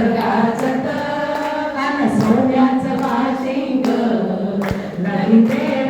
जगाचत कान सोन्याच वाशिंग. नाही ते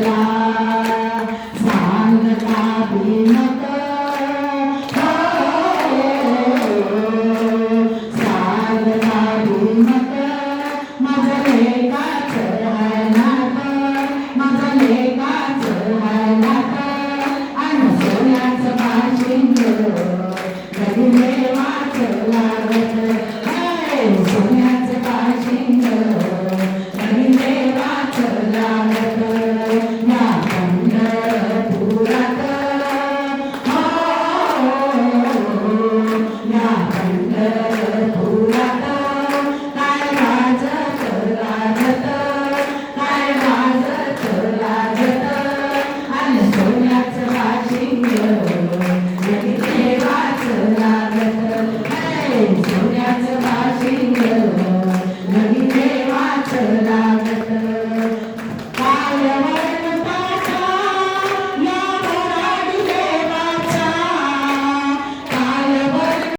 감사합니다.